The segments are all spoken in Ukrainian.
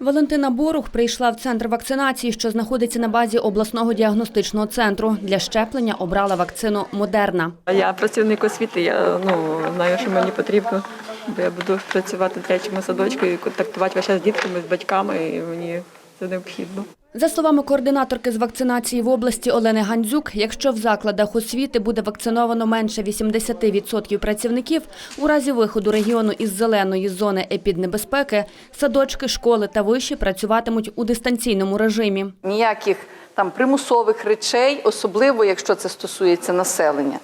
Валентина Борух прийшла в центр вакцинації, що знаходиться на базі обласного діагностичного центру. Для щеплення обрала вакцину Модерна. Я працівник освіти, я ну, знаю, що мені потрібно, бо я буду працювати в третьому садочку і контактувати весь час з дітками, з батьками, і мені це необхідно. За словами координаторки з вакцинації в області Олени Гандзюк, якщо в закладах освіти буде вакциновано менше 80% працівників, у разі виходу регіону із зеленої зони епіднебезпеки, садочки, школи та виші працюватимуть у дистанційному режимі. ніяких там примусових речей, особливо якщо це стосується населення.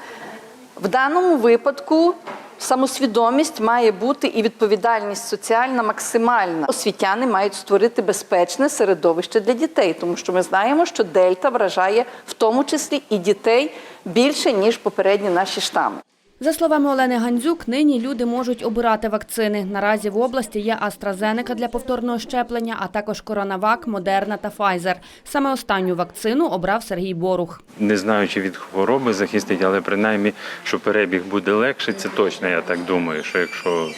В даному випадку самосвідомість має бути і відповідальність соціальна максимальна. Освітяни мають створити безпечне середовище для дітей, тому що ми знаємо, що дельта вражає в тому числі і дітей більше ніж попередні наші штами. За словами Олени Гандзюк, нині люди можуть обирати вакцини. Наразі в області є AstraZeneca для повторного щеплення, а також Коронавак, Модерна та Pfizer. Саме останню вакцину обрав Сергій Борух. не знаю, чи від хвороби захистить, але принаймні, що перебіг буде легше, це точно, я так думаю. Що якщо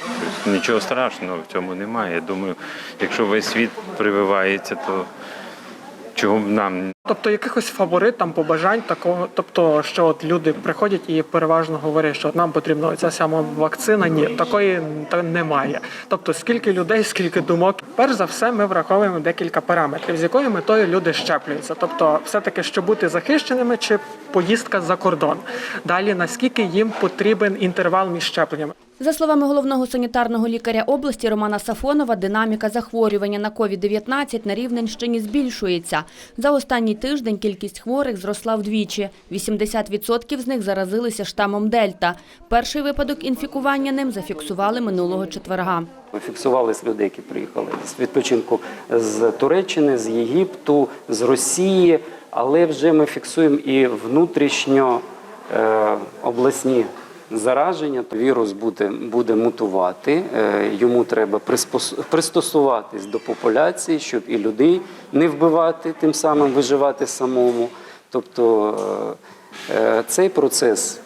нічого страшного в цьому немає. Я думаю, якщо весь світ прививається, то чого б нам Тобто якихось фаворит, там побажань такого, тобто, що от люди приходять і переважно говорять, що нам потрібна ця сама вакцина. Ні, такої та немає. Тобто, скільки людей, скільки думок. Перш за все, ми враховуємо декілька параметрів, з якою метою люди щеплюються. Тобто, все-таки, щоб бути захищеними, чи поїздка за кордон. Далі наскільки їм потрібен інтервал між щепленнями. За словами головного санітарного лікаря області Романа Сафонова, динаміка захворювання на COVID-19 на Рівненщині збільшується. За останній тиждень кількість хворих зросла вдвічі. 80% з них заразилися штамом Дельта. Перший випадок інфікування ним зафіксували минулого четверга. Ми фіксували з людей, які приїхали з відпочинку з Туреччини, з Єгипту, з Росії, але вже ми фіксуємо і внутрішньо е, зараження. Вірус буде, буде мутувати, е, йому треба пристосуватись до популяції, щоб і людей не вбивати, тим самим виживати самому. Тобто е, е, цей процес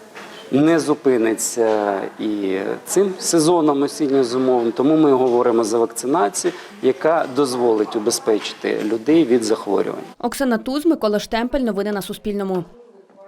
не зупиниться і цим сезоном осінньо-зимовим. Тому ми говоримо за вакцинацію, яка дозволить убезпечити людей від захворювань. Оксана Туз, Микола Штемпель. Новини на Суспільному.